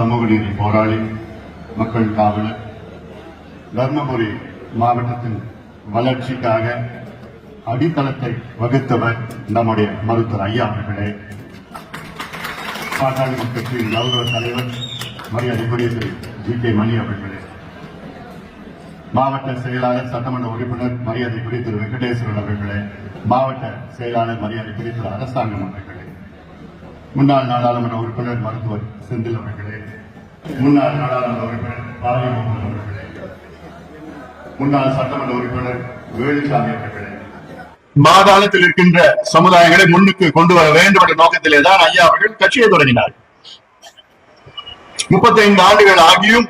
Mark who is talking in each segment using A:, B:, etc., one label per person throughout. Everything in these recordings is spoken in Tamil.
A: சமூக நீதி போராளி மக்கள் காவலர் தர்மபுரி மாவட்டத்தின் வளர்ச்சிக்காக அடித்தளத்தை வகுத்தவர் நம்முடைய மருத்துவர் ஐயா அவர்களே. பாட்டாளி கட்சியின் கௌரவ தலைவர் மரியாதைக்குரிய திரு ஜி கே மணி அவர்களே. மாவட்ட செயலாளர் சட்டமன்ற உறுப்பினர் மரியாதைக்குரிய திரு வெங்கடேஸ்வரன் அவர்களே. மாவட்ட செயலாளர் மரியாதைக்குரிய திரு அரசாங்கம் அவர்களே. முன்னாள் நாடாளுமன்ற உறுப்பினர் மருத்துவர் செந்தில் அவர்களே முன்னாள் நாடாளுமன்ற உறுப்பினர் பாலிமோகன் அவர்களே முன்னாள் சட்டமன்ற உறுப்பினர் வேலுசாமி அவர்களே. மாகாணத்தில் இருக்கின்ற சமுதாயங்களை முன்னுக்கு கொண்டு வர வேண்டும் என்ற நோக்கத்திலே தான் ஐயா அவர்கள் கட்சியை தொடங்கினார். முப்பத்தைந்து ஆண்டுகள் ஆகியும்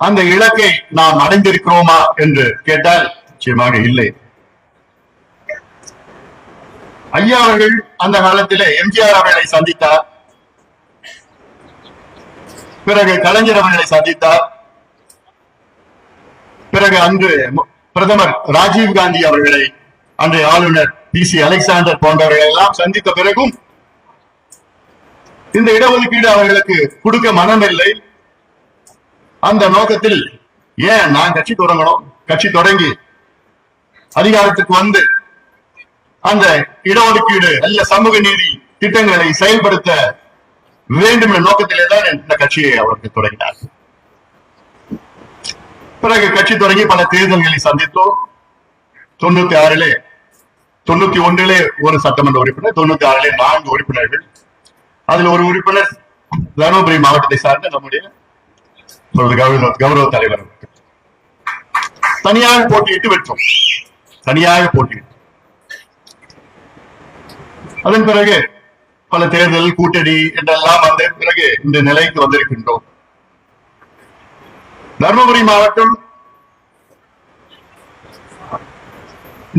A: அந்த இலக்கை நாம் அடைந்திருக்கிறோமா என்று கேட்டால் நிச்சயமாக இல்லை. ஐயா அவர்கள் அந்த காலத்திலே எம்ஜிஆர் அவர்களை சந்தித்தார். பிறகு கலைஞர் அவர்களை சந்தித்தார். பிறகு அன்று பிரதமர் ராஜீவ் காந்தி அவர்களை அன்றைய ஆளுநர் பி சி அலெக்சாண்டர் போன்றவர்களை எல்லாம் சந்தித்த பிறகும் இந்த இடஒதுக்கீடு அவர்களுக்கு கொடுக்க மனமில்லை. அந்த நோக்கத்தில் ஏன் நான் கட்சி தொடங்கணும்? கட்சி தொடங்கி அதிகாரத்துக்கு வந்து அந்த இடஒதுக்கீடு நல்ல சமூக நீதி திட்டங்களை செயல்படுத்த வேண்டும் என்ற நோக்கத்திலே தான் இந்த கட்சியை அவருக்கு தொடங்கினார் பிறகு கட்சி தொடங்கி பல தேர்தல்களை சந்தித்தோம். தொண்ணூத்தி ஆறிலே தொண்ணூத்தி ஒன்றிலே ஒரு சட்டமன்ற உறுப்பினர் தொண்ணூத்தி ஆறிலே நான்கு உறுப்பினர்கள். அதில் ஒரு உறுப்பினர் தருமபுரி மாவட்டத்தை சார்ந்த நம்முடைய கௌரவ கௌரவ தலைவர் தனியாக போட்டியிட்டு வெற்றோம் தனியாக போட்டியிட்டு. அதன் பிறகு பல தேர்தல் கூட்டணி என்றெல்லாம் வந்த பிறகு இந்த நிலைக்கு வந்திருக்கின்றோம். தருமபுரி மாவட்டம்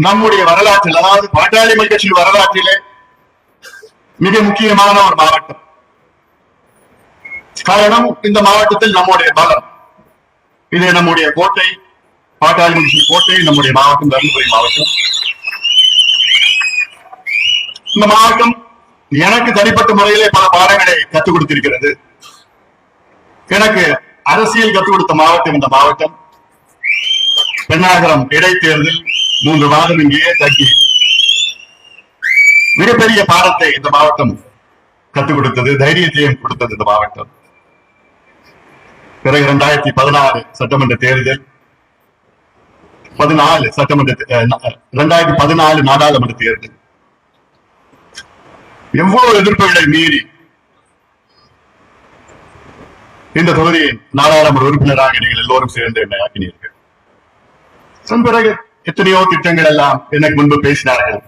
A: நம்முடைய வரலாற்றில் அதாவது பாட்டாளி மக்கள் வரலாற்றிலே மிக முக்கியமான ஒரு மாவட்டம். காரணம் இந்த மாவட்டத்தில் நம்முடைய பலம். இது நம்முடைய கோட்டை பாட்டாளி மக்கள் கோட்டை நம்முடைய மாவட்டம் தருமபுரி மாவட்டம். இந்த மாவட்டம் எனக்கு தனிப்பட்ட முறையிலே பல பாடங்களை கற்றுக் கொடுத்திருக்கிறது. எனக்கு அரசியல் கற்றுக் கொடுத்த மாவட்டம் இந்த மாவட்டம். பெண்ணாகரம் இடைத்தேர்தல் மூன்று மாதம் இங்கேயே தங்கி மிகப்பெரிய பாடத்தை இந்த மாவட்டம் கற்றுக் கொடுத்தது தைரியத்தையும் கொடுத்தது இந்த மாவட்டம். பிறகு இரண்டாயிரத்தி பதினாறு சட்டமன்ற தேர்தல் பதினாலு சட்டமன்ற இரண்டாயிரத்தி பதினாலு நாடாளுமன்ற தேர்தல். எவ்வளவு எதிர்ப்புகளை மீறி இந்த தொகுதியின் நாடாளுமன்ற உறுப்பினராக நீங்கள் எல்லோரும் சேர்ந்து என்னை ஆக்கினீர்கள். அதன் பிறகு எத்தனையோ திட்டங்கள் எல்லாம் எனக்கு முன்பு பேசினார்கள்.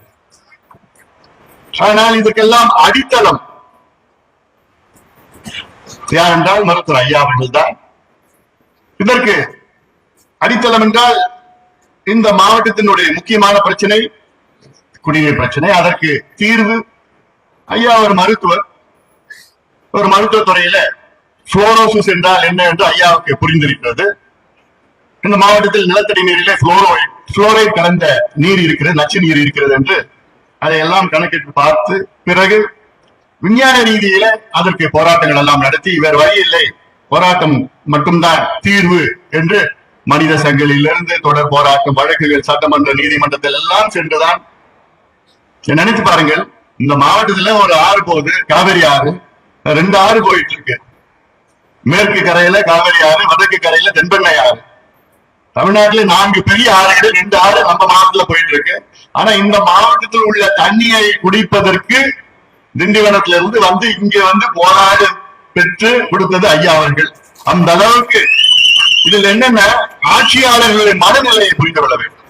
A: ஆனால் இதற்கெல்லாம் அடித்தளம். யார் என்றால் மருத்துவர் ஐயா அவர்கள் தான் இதற்கு அடித்தளம் என்றால் இந்த மாவட்டத்தினுடைய முக்கியமான பிரச்சனை குடிநீர் பிரச்சனை அதற்கு தீர்வு ஐயா ஒரு மருத்துவர் ஒரு மருத்துவ துறையில புளோரோசிஸ் என்றால் என்ன என்று ஐயாவுக்கு புரிந்திருக்கிறது. இந்த மாவட்டத்தில் நிலத்தடி நீரிலே புளோரைட் புளோரைட் கலந்த நீர் இருக்கிறது நச்சு நீர் இருக்கிறது என்று அதையெல்லாம் கணக்கிட்டு பார்த்து பிறகு விஞ்ஞான ரீதியில அதற்கு போராட்டங்கள் எல்லாம் நடத்தி வேறு வழி இல்லை. போராட்டம் மட்டும்தான் தீர்வு என்று மனித சங்கிலிருந்து தொடர் போராட்டம் வழக்குகள் சட்டமன்ற நீதிமன்றத்தில் எல்லாம் சென்றுதான். நினைத்து பாருங்கள் இந்த மாவட்டத்துல ஒரு ஆறு போகுது. காவேரி ஆறு. ரெண்டு ஆறு போயிட்டு இருக்கு. மேற்கு கரையில காவேரி ஆறு வடக்கு கரையில தென்பெண்ணை ஆறு. தமிழ்நாட்டுல நான்கு பெரிய ஆறுகள் ரெண்டு ஆறு நம்ம மாவட்டத்துல போயிட்டு இருக்கு. ஆனா இந்த மாவட்டத்தில் உள்ள தண்ணியை குடிப்பதற்கு திண்டிவனத்துல இருந்து வந்து இங்க வந்து போராடு பெற்று கொடுத்தது ஐயா அவர்கள். அந்த அளவுக்கு இதுல என்னென்ன? ஆட்சியாளர்களின் மனநிலையை புரிந்து கொள்ள வேண்டும்.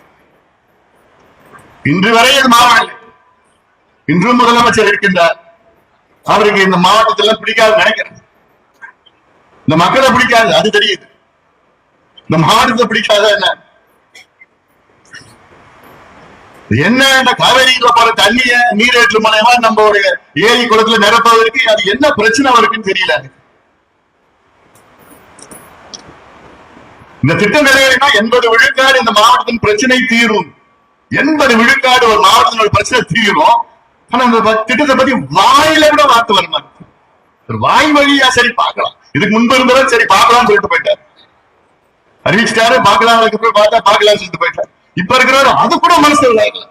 A: இன்று வரை அது மாறவில்லை. இன்றும் முதலமைச்சர் இருக்கின்றார். அவருக்கு இந்த மாவட்டத்துல பிடிக்காது நினைக்கிறேன். இந்த மக்களை பிடிக்காது அது தெரியுது. இந்த மாவட்டத்தை பிடிக்காத என்ன? என்ன இந்த காவேரியில போற தண்ணிய நீரேற்று மூலயமா நம்மளுடைய ஏரி குளத்துல நிரப்புவதற்கு அது என்ன பிரச்சனை வருக்குன்னு தெரியல இந்த திட்டம் நிறைவேறினா எண்பது விழுக்காடு இந்த மாவட்டத்தின் பிரச்சனை தீரும். எண்பது விழுக்காடு ஒரு மாவட்டத்தினோட பிரச்சனை தீரும். ஆனா அந்த திட்டத்தை பத்தி வாயில கூட வார்த்தை வர ஒரு வாய் வழியா சரி பார்க்கலாம். இதுக்கு முன்பு இருந்தாலும் சரி பார்க்கலாம்னு சொல்லிட்டு போயிட்டார். அறிவிச்சிட்டாரு பார்க்கலாம் அதுக்கப்புறம் பார்த்தா பார்க்கலாம்னு சொல்லிட்டு போயிட்டார். இப்ப இருக்கிறவர் அது கூட மனசு விளையாடல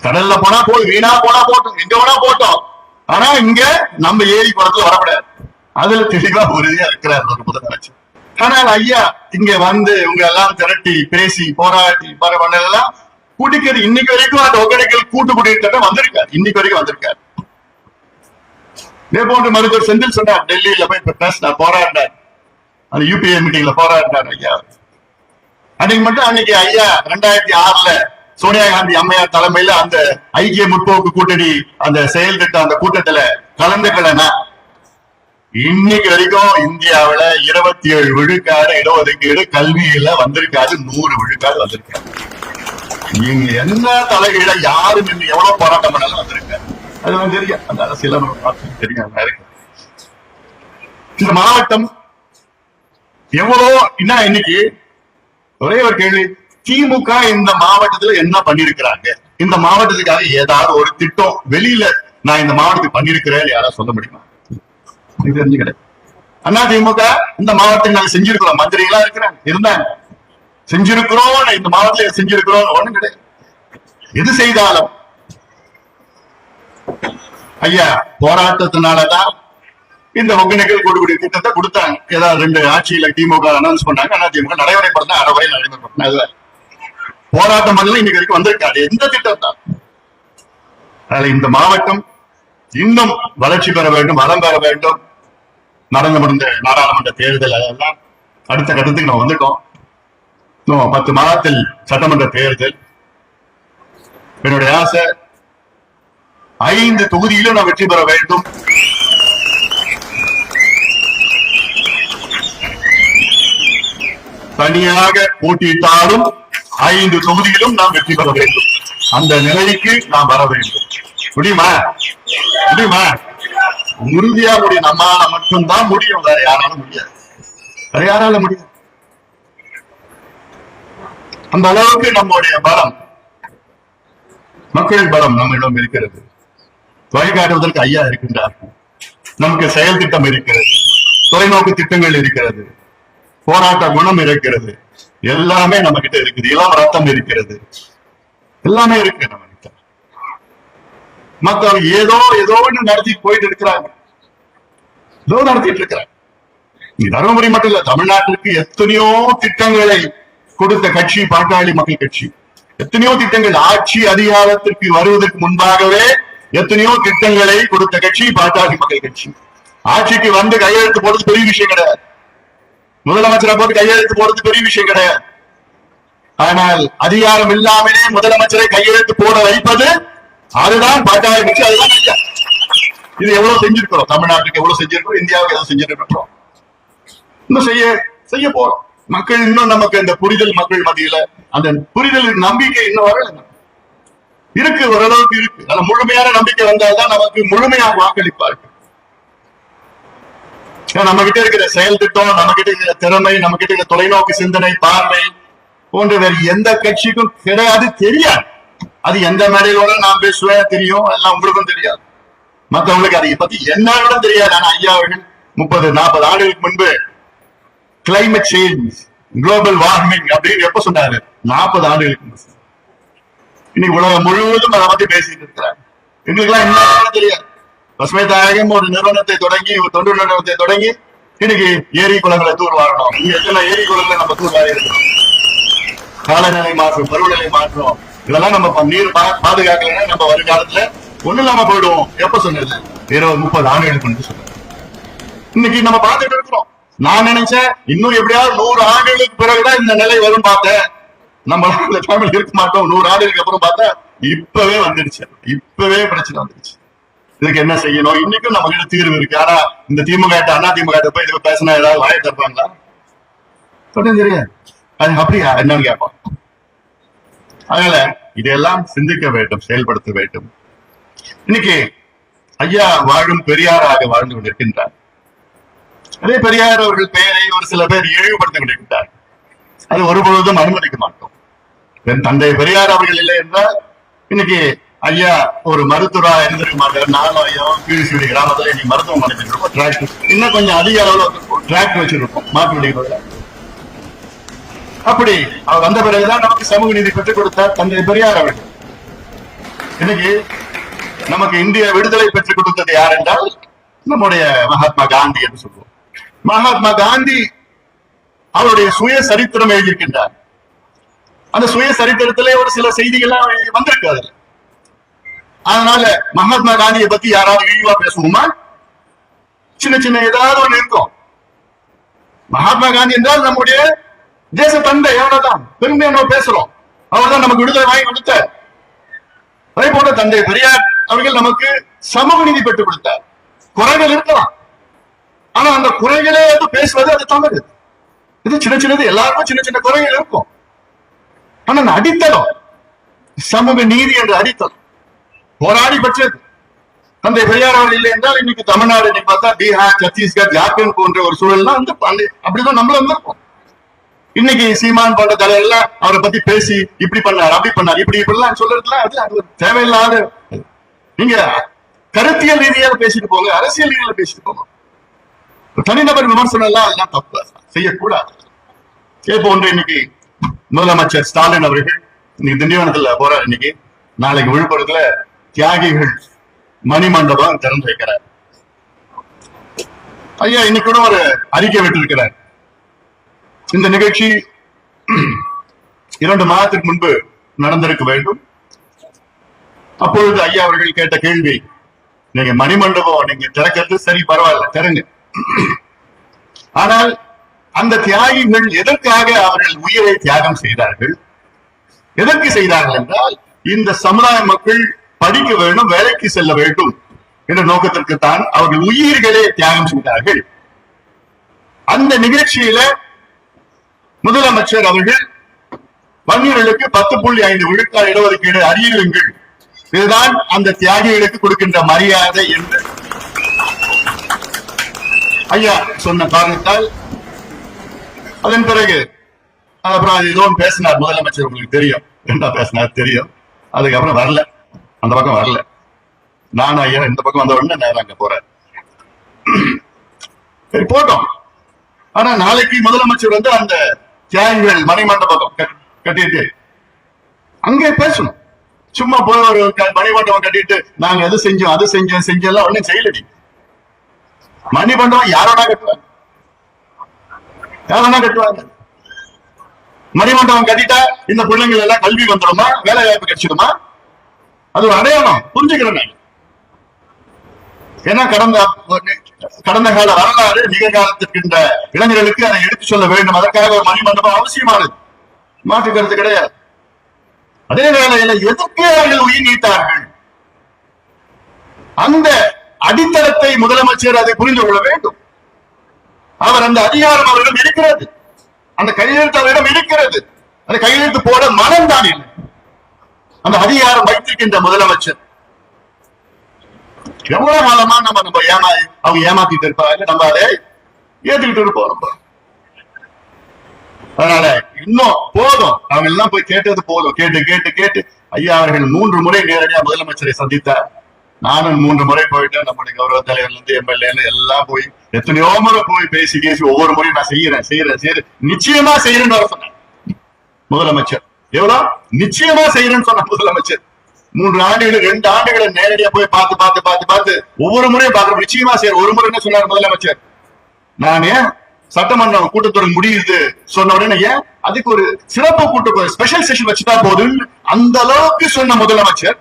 A: கடல்ல போனா போய் வீணா போனா போட்டோம் எங்க வேணா போட்டோம். ஆனா இங்க நம்ம ஏரி குளத்துல வரக்கூடாது. அதுல தெளிவா உறுதியா இருக்கிறார் முதலமைச்சர். ஆனால் ஐயா இங்க வந்து உங்க எல்லாம் திரட்டி பேசி போராட்டி எல்லாம் குடிக்கிறது இன்னைக்கு வரைக்கும் அந்த ஒகேனக்கல் கூட்டு குடியிருக்க வந்திருக்காரு. இன்னைக்கு வரைக்கும் வந்திருக்காரு. இதே போன்று மருத்துவர் செந்தில் சொன்னார் டெல்லியில போய் பேசினார் போராடினார் அந்த யூபிஏ மீட்டிங்ல போராடினார் ஐயா. அன்னைக்கு மட்டும் அன்னைக்கு ஐயா ரெண்டாயிரத்தி ஆறுல சோனியா காந்தி அம்மையார் தலைமையில அந்த ஐக்கிய முற்போக்கு கூட்டணி அந்த செயல் திட்டம் அந்த கூட்டத்துல கலந்துக்கலனா இன்னைக்கு வரைக்கும் இந்தியாவுல இருபத்தி ஏழு விழுக்காடு இடஒதுக்கீடு கல்வியில வந்திருக்காது நூறு விழுக்காடு வந்திருக்காரு. நீங்க என்ன தலைகீழ யாரு நின்று எவ்வளவு போராட்டம் பண்ணாலும் வந்திருக்க அது வந்து தெரியும். அந்த அரசியல தெரியும். இருக்கு இந்த மாவட்டம் எவ்வளோ என்ன இன்னைக்கு? ஒரே ஒரு கேள்வி. திமுக இந்த மாவட்டத்துல என்ன பண்ணிருக்கிறாங்க? இந்த மாவட்டத்துக்காக ஏதாவது ஒரு திட்டம் வெளியில நான் இந்த மாவட்டத்துக்கு பண்ணிருக்கிறேன் யாராவது சொல்ல முடியுமா? தெரிஞ்சுக்கிட்டேன் அண்ணா திமுக இந்த மாவட்டத்துக்கு நாங்க செஞ்சிருக்கிறோம். மந்திரிகளா இருக்கிறாங்க. இருந்தாங்க. செஞ்சிருக்கிறோம் இந்த மாவட்டத்துல செஞ்சிருக்கிறோம் ஒண்ணு கிடையாது. எது செய்தாலும். ஐயா போராட்டத்தினாலதான் இந்த ஒகேனக்கல் கூடுகுடி திட்டத்தை கொடுத்தாங்க. ஏதாவது ரெண்டு ஆட்சியில திமுக அனௌன்ஸ் பண்ணாங்க அண்ணா திமுக நடைமுறைப்படுத்த அரை வரை நடைமுறைப்படுத்தின அதுல போராட்டம் பண்ணல இன்னைக்கு வரைக்கும் வந்திருக்காது எந்த திட்டம் தான் அதனால இந்த மாவட்டம் இன்னும் வளர்ச்சி பெற வேண்டும் வளம் பெற வேண்டும். நடந்து முடிந்த நாடாளுமன்ற தேர்தல் அதெல்லாம் அடுத்த கட்டத்துக்கு நம்ம வந்துட்டோம் பத்து மாதத்தில் சட்டமன்ற தேர்தல். என்னுடைய ஆசை ஐந்து தொகுதியிலும் நான் வெற்றி பெற வேண்டும். தனியாக போட்டியிட்டாலும் ஐந்து தொகுதியிலும் நாம் வெற்றி பெற வேண்டும். அந்த நிலைக்கு நாம் வர வேண்டும். முடியுமா? முடியுமா? உறுதியா முடியும். நம்மால மட்டும்தான் முடியும். வேற யாராலும் முடியாது. வேற யாரால முடியும்? அந்த அளவுக்கு நம்முடைய பலம் மக்கள் பலம் நம்மிடம் இருக்கிறது. வழிகாட்டுவதற்கு ஐயா இருக்கின்றார் நமக்கு செயல் திட்டம் இருக்கிறது. தொலைநோக்கு திட்டங்கள் இருக்கிறது. போராட்ட குணம் இருக்கிறது. எல்லாமே நம்ம கிட்ட இருக்குது. இளம் ரத்தம் இருக்கிறது. எல்லாமே இருக்கு நம்ம கிட்ட மத்தவங்க ஏதோ ஏதோ ஒண்ணு நடத்தி போயிட்டு இருக்கிறாங்க. ஏதோ நடத்திட்டு இருக்கிறாங்க. தருமபுரி மட்டும் இல்ல தமிழ்நாட்டிற்கு எத்தனையோ திட்டங்களை கொடுத்த கட்சி பாட்டாளி மக்கள் கட்சி. எத்தனையோ திட்டங்கள் ஆட்சி அதிகாரத்திற்கு வருவதற்கு முன்பாகவே எத்தனையோ திட்டங்களை கொடுத்த கட்சி பாட்டாளி மக்கள் கட்சி. ஆட்சிக்கு வந்து கையெழுத்து போடுறது பெரிய விஷயம் கிடையாது. முதலமைச்சரை போட்டு கையெழுத்து போடுறது பெரிய விஷயம் கிடையாது. ஆனால் அதிகாரம் இல்லாமலே முதலமைச்சரை கையெழுத்து போட வைப்பது அதுதான் பாட்டாளி கட்சி அதுதான் ஐயா. இது எவ்வளவு செஞ்சிருக்கிறோம்? தமிழ்நாட்டுக்கு எவ்வளவு செஞ்சிருக்கிறோம்? இந்தியாவுக்கு எவ்வளவு செஞ்சிருக்கிறோம்? இன்னும் செய்ய செய்ய போறோம். மக்கள் இன்னும் நமக்கு அந்த புரிதல் மக்கள் மத்தியில அந்த புரிதல் நம்பிக்கை இன்னும் வரல. இருக்கு ஓரளவுக்கு இருக்கு. அந்த முழுமையான நம்பிக்கை வந்தால்தான் நமக்கு முழுமையாக வாக்களிப்பார்கள் ஏன்னா நம்ம கிட்ட இருக்கிற செயல் திட்டம் நம்ம கிட்ட இருக்கிற திறமை நம்ம கிட்ட இருக்கிற தொலைநோக்கு சிந்தனை பார்வை போன்ற வேறு எந்த கட்சிக்கும் கிடையாது தெரியாது. அது எந்த மேடையிலோட நான் பேசுவேன் தெரியும் எல்லாம் உங்களுக்கும் தெரியாது. மத்தவங்களுக்கு அதை பத்தி என்னன்னு தெரியாது. ஆனா ஐயா அவர்கள் முப்பது நாற்பது ஆண்டுகளுக்கு முன்பு கிளைமேட் சேஞ்ச் குளோபல் வார்மிங் அப்படின்னு எப்ப சொன்னாரு? நாற்பது ஆண்டுகளுக்கு இன்னைக்கு உலகம் முழுவதும் அதை பத்தி பேசிட்டு இருக்கிறாங்க எங்களுக்கெல்லாம் என்ன தெரியாது. பசுமை தாயகம் ஒரு நிறுவனத்தை தொடங்கி ஒரு தொண்டு நிறுவனத்தை தொடங்கி இன்னைக்கு ஏரி குளங்களை தூர் வாழணும் இங்க எத்தனை ஏரி குளங்களை நம்ம தூர் வாழிருக்கோம் காலநிலை மாற்றம் பருவநிலை மாற்றம் இதெல்லாம் நம்ம நீர் பா- பாதுகாக்கலைன்னா நம்ம வருங்காலத்துல ஒண்ணு இல்லாம போயிடுவோம். எப்ப சொன்னது? இருபது முப்பது ஆண்டுகளுக்கு முன்பு சொன்னது இன்னைக்கு நம்ம பார்த்துட்டு இருக்கிறோம். நான் நினைச்சேன் இன்னும் எப்படியாவது நூறு ஆண்டுகளுக்கு பிறகுதான் இந்த நிலை வரும் பார்த்தேன். நம்ம இந்த இருக்க மாட்டோம். நூறு ஆண்டுகளுக்கு அப்புறம் பார்த்தா இப்பவே வந்துடுச்சு. இப்பவே பிரச்சனை வந்துடுச்சு. இதுக்கு என்ன செய்யணும்? இன்னைக்கும் நம்ம கிட்ட தீர்வு இருக்கு. ஆனா இந்த திமுக அண்ணா திமுக போய் இதுக்கு பேசினா ஏதாவது வாயை தருவாங்களா சொல்லுங்க தெரியாது அது அப்படியா? என்னன்னு கேட்பான் அதனால இதையெல்லாம் சிந்திக்க வேண்டும் செயல்படுத்த வேண்டும். இன்னைக்கு ஐயா வாழும் பெரியாராக வாழ்ந்து கொண்டிருக்கின்றார். அதே பெரியார் அவர்கள் பெயரை ஒரு சில பேர் இழிவுபடுத்தி கொண்டிருக்கிறார் அது ஒருபொழுதும் அனுமதிக்க மாட்டோம். என் தந்தை பெரியார் அவர்கள் இல்லை என்றால் இன்னைக்கு ஐயா ஒரு மருத்துவரா இருந்திருக்க மாட்டார் நானும் ஐயா கீழ்சீடி கிராமத்துல இன்னைக்கு மருத்துவமனை வச்சிருக்கோம். டிராக் இன்னும் கொஞ்சம் அதிக அளவுல டிராக்டர் வச்சிருக்கோம். மாற்று அப்படி அவர் வந்த பிறகுதான் நமக்கு சமூக நீதி பெற்றுக் கொடுத்தார் தந்தை பெரியார் அவர்கள். இன்னைக்கு நமக்கு இந்திய விடுதலை பெற்றுக் கொடுத்தது யார் என்றால் நம்முடைய மகாத்மா காந்தி என்று சொல்லுவோம் மகாத்மா காந்தி அவருடைய சுய சரித்திரம் எழுதியிருக்கின்றார். அந்த சுய சரித்திரத்திலே ஒரு சில செய்திகள்லாம் வந்திருக்கு அதுல அதனால மகாத்மா காந்தியை பத்தி யாராவது இழிவா பேசுவோமா? சின்ன சின்ன ஏதாவது ஒண்ணு இருக்கும். மகாத்மா காந்தி என்றால் நம்முடைய தேச தந்தை எவ்வளவுதான் பெருமையா நம்ம பேசுறோம். அவர்தான் நமக்கு விடுதலை வாங்கி கொடுத்தார். அதே போல தந்தை பெரியார் அவர்கள் நமக்கு சமூக நீதி பெற்றுக் கொடுத்தார். குறைகள் இருக்கலாம். ஆனா அந்த குறைகளே வந்து பேசுவது அது தமிழ். இது சின்ன சின்னது எல்லாருக்கும் சின்ன சின்ன குறைகள் இருக்கும். ஆனா அந்த அடித்தளம் சமூக நீதி என்ற அடித்தளம் போராடி பெற்றது. தந்தை பெரியார் அவர்கள் இல்லை என்றால் இன்னைக்கு தமிழ்நாடு இன்னைக்கு பார்த்தா பீகார் சத்தீஸ்கர் ஜார்க்கண்ட் போன்ற ஒரு சூழல்லாம் வந்து அப்படிதான் நம்மளும் வந்திருக்கோம் இன்னைக்கு சீமான் போன்ற தலைவர்லாம் அவரை பத்தி பேசி இப்படி பண்ணார் அப்படி பண்ணார் இப்படி இப்படிலாம் சொல்றதுலாம் அது அது தேவையில்லாத நீங்க கருத்தியல் ரீதியாக பேசிட்டு போங்க அரசியல் ரீதியில பேசிட்டு போங்க. தனிநபர் விமர்சனம் எல்லாம் அதெல்லாம் தப்பு. செய்யக்கூடாது. இதே போன்று இன்னைக்கு. முதலமைச்சர் ஸ்டாலின் அவர்கள் இன்னைக்கு திண்டிவனத்துல போறாரு இன்னைக்கு. நாளைக்கு விழுப்புரத்துல தியாகிகள் மணிமண்டபம் திறந்து வைக்கிறார். ஐயா இன்னைக்கு கூட ஒரு அறிக்கை விட்டிருக்கிறார். இந்த நிகழ்ச்சி இரண்டு மாதத்துக்கு முன்பு நடந்திருக்க வேண்டும். அப்பொழுது ஐயா அவர்கள் கேட்ட கேள்வி நீங்க மணிமண்டபம் நீங்க திறக்கிறது சரி பரவாயில்ல திறங்க. ஆனால் அந்த தியாகிகள் எதற்காக அவர்கள் உயிரை தியாகம் செய்தார்கள்? எதற்கு செய்தார்கள் என்றால் இந்த சமுதாய மக்கள் படிக்க வேண்டும் வேலைக்கு செல்ல வேண்டும் என்ற நோக்கத்திற்கு தான் அவர்கள் உயிர்களே தியாகம் செய்தார்கள். அந்த நிகழ்ச்சியில முதலமைச்சர் அவர்கள் வன்னியர்களுக்கு பத்து புள்ளி ஐந்து விழுக்காடு இடஒதுக்கீடு அறியுங்கள் இதுதான் அந்த தியாகிகளுக்கு கொடுக்கின்ற மரியாதை என்று ஐயா சொன்ன காரணத்தால் அதன் பிறகு அப்புறம் அது எதுவும் பேசினார். முதலமைச்சர் உங்களுக்கு தெரியும். என்ன பேசினார் தெரியும். அதுக்கப்புறம் வரல. அந்த பக்கம் வரல. நானும் ஐயா இந்த பக்கம் வந்த உடனே நேரம் அங்க போறேன். சரி போட்டோம். ஆனா நாளைக்கு முதலமைச்சர் வந்து அந்த தியாகிகள் மணிமண்டபம் கட்- கட்டிட்டு அங்கே பேசணும். சும்மா போய் ஒரு க- மணிமண்டபம் கட்டிட்டு நாங்க எது செஞ்சோம் அது செஞ்சோம் செஞ்சோம் ஒன்னும் செய்யலடி. மணிமண்டபம் யாரோட கட்டுவாங்க யாரோட கட்டுவாங்க மணிமண்டபம் கட்டிட்டா இந்த பிள்ளைங்கள் எல்லாம் கல்வி வந்துடுமா? வேலை வாய்ப்பு கிடைச்சிடுமா? அது ஒரு அடையாளம். புரிஞ்சுக்கிறேன் ஏன்னா கடந்த கடந்த கால வரலாறு நிகழ்காலத்திற்கின்ற இளைஞர்களுக்கு அதை எடுத்து சொல்ல வேண்டும். அதற்காக ஒரு மணிமண்டபம் அவசியமானது. மாற்று கருத்து கிடையாது. அதே வேளையில எதற்கு அவர்கள் உயிர் நீத்தார்கள்? அந்த அடித்தளத்தை முதலமைச்சர் அதை புரிந்து கொள்ள வேண்டும். அவர் அந்த அதிகாரம் அவரிடம் இருக்கிறது. அந்த கையெழுத்து அவரிடம் இருக்கிறது. அந்த கையெழுத்து போட மனம் தான் இல்லை. அந்த அதிகாரம் வைத்திருக்கின்ற முதலமைச்சர். எவ்வளவு காலமா நம்ம நம்ம ஏமா அவங்க ஏமாத்திட்டு இருப்பாங்க. நம்ம அதை ஏத்துக்கிட்டு இருப்போம் அதனால இன்னும் போதும். அவங்க எல்லாம் போய் கேட்டது போதும். கேட்டு கேட்டு கேட்டு. ஐயா அவர்கள் மூன்று முறை நேரடியா முதலமைச்சரை சந்தித்தார். நானும் மூன்று முறை போயிட்டேன். நம்முடைய கௌரவ தலைவர்ல இருந்து எம்எல்ஏ எல்லாம் போய் எத்தனையோ முறை போய் பேசி பேசி ஒவ்வொரு முறையும் நான் செய்யறேன் செய்யறேன் செய்யறேன் நிச்சயமா செய்யறேன்னு வர சொன்னேன் முதலமைச்சர். எவ்வளோ? நிச்சயமா செய்யறேன்னு சொன்ன முதலமைச்சர். மூன்று ஆண்டுகள் ரெண்டு ஆண்டுகளை நேரடியா போய் பார்த்து பார்த்து பார்த்து பார்த்து ஒவ்வொரு முறையும் பார்க்கறோம். நிச்சயமா செய்ய ஒரு முறை என்ன சொன்னார் முதலமைச்சர்? நானே ஏன் சட்டமன்றம் கூட்டத்தொடர் முடியுது சொன்ன உடனே ஏன் அதுக்கு ஒரு சிறப்பு கூட்டம் ஸ்பெஷல் செஷன் வச்சுட்டா போதுன்னு அந்த அளவுக்கு சொன்ன முதலமைச்சர்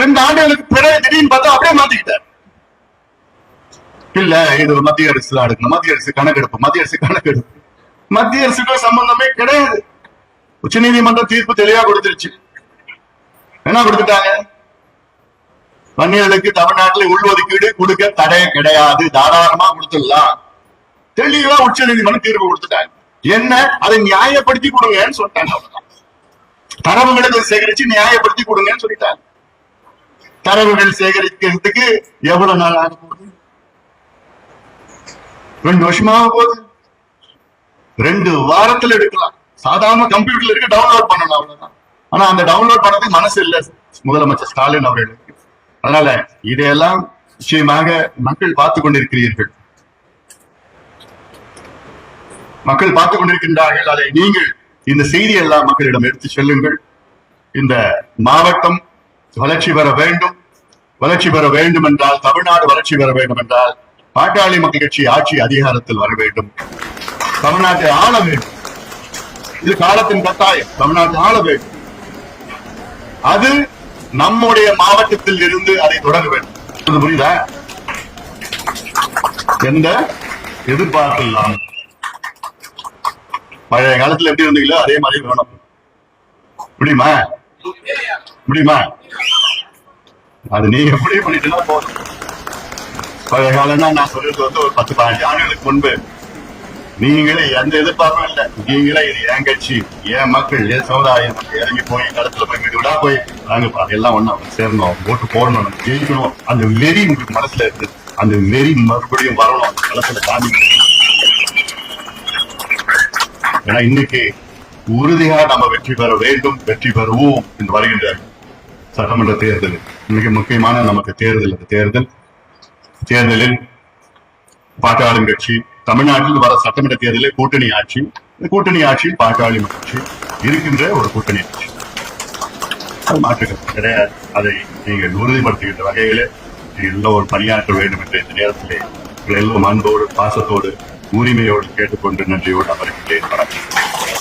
A: ரெண்டு ஆண்டுகளுக்கு பிறகு திடீர்னு பார்த்தா அப்படியே மாத்திக்கிட்டார். இல்ல இது மத்திய அரசு தான் எடுக்கணும். மத்திய அரசு கணக்கெடுப்பு மத்திய அரசு கணக்கெடுப்பு. மத்திய அரசுக்கு சம்பந்தமே கிடையாது. உச்ச நீதிமன்றம் தீர்ப்பு தெளிவா கொடுத்துருச்சு. என்ன கொடுத்துட்டாங்க? வன்னியர்களுக்கு தமிழ்நாட்டில் உள்ஒதுக்கீடு கொடுக்க தடை கிடையாது. தாராளமா கொடுத்துடலாம். தெளிவா உச்ச நீதிமன்றம் தீர்ப்பு கொடுத்துட்டாங்க. என்ன? அதை நியாயப்படுத்தி கொடுங்கன்னு சொல்லிட்டாங்க அவ்வளவுதான். தரவுகளை சேகரிச்சு நியாயப்படுத்தி கொடுங்கன்னு சொல்லிட்டாங்க. தரவுகள் சேகரிக்கிறதுக்கு எவ்வளவு நாள் ஆக போகுது ரெண்டு வருஷமாக போகுது ரெண்டு வாரத்துல எடுக்கலாம். சாதாரண கம்ப்யூட்டர்ல இருக்க டவுன்லோட் பண்ணணும் அவ்வளவுதான். ஆனா அந்த டவுன்லோட் பண்ணது மனசு இல்ல. முதலமைச்சர் ஸ்டாலின் அவர்களுக்கு அதனால இதையெல்லாம் நிச்சயமாக மக்கள் பார்த்து கொண்டிருக்கிறீர்கள். மக்கள் பார்த்து கொண்டிருக்கின்றார்கள். அதை நீங்கள் இந்த செய்தி எல்லாம் மக்களிடம் எடுத்து செல்லுங்கள். இந்த மாவட்டம் வளர்ச்சி பெற வேண்டும். வளர்ச்சி பெற வேண்டும் என்றால் தமிழ்நாடு வளர்ச்சி பெற வேண்டும் என்றால் பாட்டாளி மக்கள் கட்சி ஆட்சி அதிகாரத்தில் வர வேண்டும். தமிழ்நாட்டை ஆள வேண்டும். இது காலத்தின் கட்டாயம். தமிழ்நாட்டை ஆள வேண்டும். அது நம்முடைய மாவட்டத்தில் இருந்து அதை தொடர வேண்டும். புரியுதா? எந்த எதிர்பார்ப்பு இல்லாமல் பழைய காலத்துல எப்படி இருந்தீங்களோ அதே மாதிரி வேணும். முடியுமா முடியுமா அது நீங்க எப்படி பண்ணிட்டுனா போதும். பழைய காலம்னா நான் சொல்றது வந்து ஒரு பத்து பதினஞ்சு ஆண்டுகளுக்கு முன்பு. நீங்களே எந்த எதிர்பார்ப்பும் இல்லை. நீங்களே இது என் கட்சி என் மக்கள் என் சமுதாயம். இறங்கி போய் களத்துல போய் வீடு விடா போய் நாங்க எல்லாம் ஒண்ணா சேரணும். ஓட்டு போடணும் நம்ம ஜெயிக்கணும். அந்த வெறி உங்களுக்கு மனசுல இருக்கு. அந்த வெறி மறுபடியும் வரணும். அந்த களத்துல காமி ஏன்னா இன்னைக்கு உறுதியா நம்ம வெற்றி பெற வேண்டும் வெற்றி பெறுவோம் என்று வருகின்றார்கள். சட்டமன்ற தேர்தல். மிக முக்கியமான நமக்கு தேர்தல் அந்த தேர்தல். தேர்தலில் பாட்டாளி கட்சி தமிழ்நாட்டில் வர சட்டமன்ற தேர்தலில் கூட்டணி ஆட்சி. கூட்டணி ஆட்சியில் பாட்டாளி கட்சி இருக்கின்ற ஒரு கூட்டணி ஆட்சி. அது மாற்றுகிறது கிடையாது. அதை நீங்கள் உறுதிப்படுத்துகின்ற வகையில் நீங்கள் எல்லோரும் பணியாற்ற வேண்டும் என்ற இந்த நேரத்தில் உங்கள் எல்லோரும் அன்போடு பாசத்தோடு உரிமையோடு கேட்டுக்கொண்டு நன்றியோடு அமர்கின்றேன் வணக்கம்.